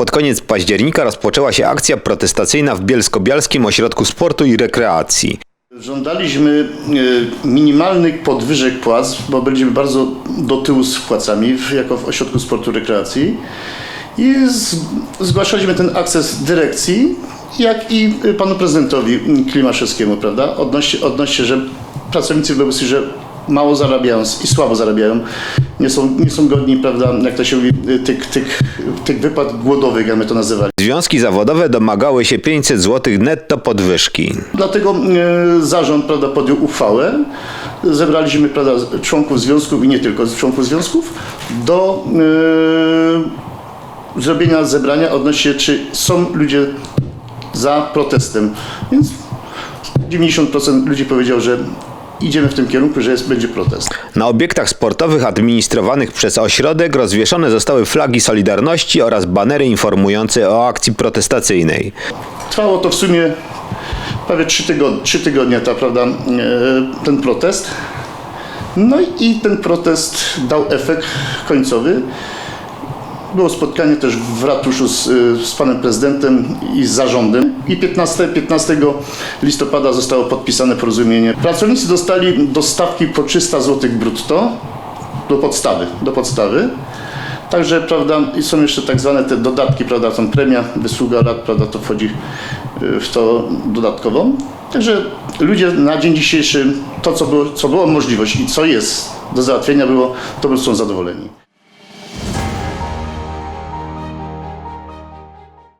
Pod koniec października rozpoczęła się akcja protestacyjna w Bielsko-Bialskim Ośrodku Sportu i Rekreacji. Żądaliśmy e, minimalnych podwyżek płac, bo byliśmy bardzo do tyłu z płacami jako w Ośrodku Sportu i Rekreacji. I zgłaszaliśmy ten akces dyrekcji, jak i e, panu prezydentowi Klimaszewskiemu, prawda? Odnośnie, odnośnie że pracownicy województwie, że mało zarabiają i słabo zarabiają, nie są, nie są godni, prawda, jak to się mówi, tych, tych, tych wypłat głodowych, jak my to nazywali. Związki zawodowe domagały się 500 zł netto podwyżki. Dlatego e, zarząd prawda, podjął uchwałę. Zebraliśmy prawda, członków związków i nie tylko członków związków do e, zrobienia zebrania odnośnie, czy są ludzie za protestem. Więc 90% ludzi powiedział, że idziemy w tym kierunku, że jest, będzie protest. Na obiektach sportowych administrowanych przez ośrodek rozwieszone zostały flagi Solidarności oraz banery informujące o akcji protestacyjnej. Trwało to w sumie prawie trzy tygodnie, trzy tygodnie ta, prawda, e, ten protest. No i ten protest dał efekt końcowy. Było spotkanie też w ratuszu z, e, z panem prezydentem i z zarządem. I 15, 15 listopada zostało podpisane porozumienie. Pracownicy dostali do stawki po 300 zł brutto do podstawy. Do podstawy. Także, prawda, i są jeszcze tak zwane te dodatki, prawda, są premia, wysługa lat, prawda, to wchodzi y, w to dodatkową. Także ludzie na dzień dzisiejszy, to co było, co było możliwość i co jest do załatwienia było, to są zadowoleni.